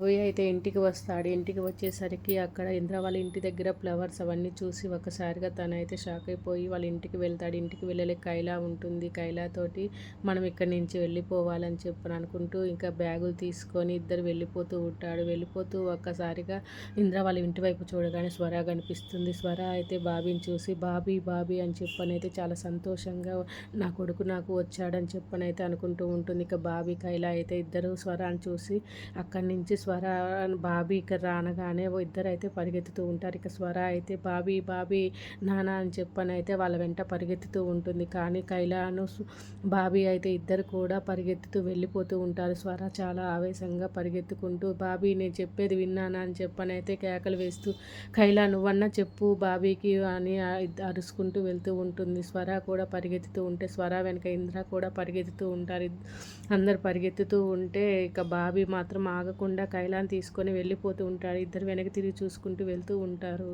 పోయి అయితే ఇంటికి వస్తాడు. ఇంటికి వచ్చేసరికి అక్కడ ఇంద్ర వాళ్ళ ఇంటి దగ్గర ఫ్లవర్స్ అవన్నీ చూసి ఒకసారిగా తనైతే షాక్ అయిపోయి వాళ్ళ ఇంటికి వెళ్తాడు. ఇంటికి వెళ్ళలే. కైలా ఉంటుంది. కైలాతోటి మనం ఇక్కడి నుంచి వెళ్ళిపోవాలని చెప్పని అనుకుంటూ ఇంకా బ్యాగులు తీసుకొని ఇద్దరు వెళ్ళిపోతూ ఉంటాడు. వెళ్ళిపోతూ ఒక్కసారిగా ఇంద్ర వాళ్ళ ఇంటి వైపు చూడగానే స్వర కనిపిస్తుంది. స్వర అయితే బాబీని చూసి బాబీ బాబీ అని చెప్పని అయితే చాలా సంతోషంగా నా కొడుకు నాకు వచ్చాడని చెప్పని అయితే అనుకుంటూ ఉంటుంది. ఇక బాబీ కైలా అయితే ఇద్దరు స్వరాన్ని చూసి అక్కడి నుంచి స్వర బాబీ ఇక్కడ రానగానే ఇద్దరు అయితే పరిగెత్తుతూ ఉంటారు. ఇక స్వర అయితే బాబీ బాబీ నానా అని చెప్పని అయితే వాళ్ళ వెంట పరిగెత్తుతూ ఉంటుంది. కానీ కైలాను బాబీ అయితే ఇద్దరు కూడా పరిగెత్తుతూ వెళ్ళిపోతూ ఉంటారు. స్వర చాలా ఆవేశంగా పరిగెత్తుకుంటూ బాబీ నేను చెప్పేది విన్నానా అని చెప్పని అయితే కేకలు వేస్తూ కైలా నువ్వన్నా చెప్పు బాబీకి అని అరుచుకుంటూ వెళ్తూ ఉంటుంది. స్వర కూడా పరిగెత్తుతూ ఉంటే స్వర వెనక ఇంద్ర కూడా పరిగెత్తుతూ ఉంటారు. అందరు పరిగెత్తుతూ ఉంటే ఇక బాబీ మాత్రం ఆగకుండా కైలాన్ తీసుకొని వెళ్ళిపోతూ ఉంటాడు ఇద్దరు వెనక్కి తిరిగి చూసుకుంటూ వెళ్తూ ఉంటారు.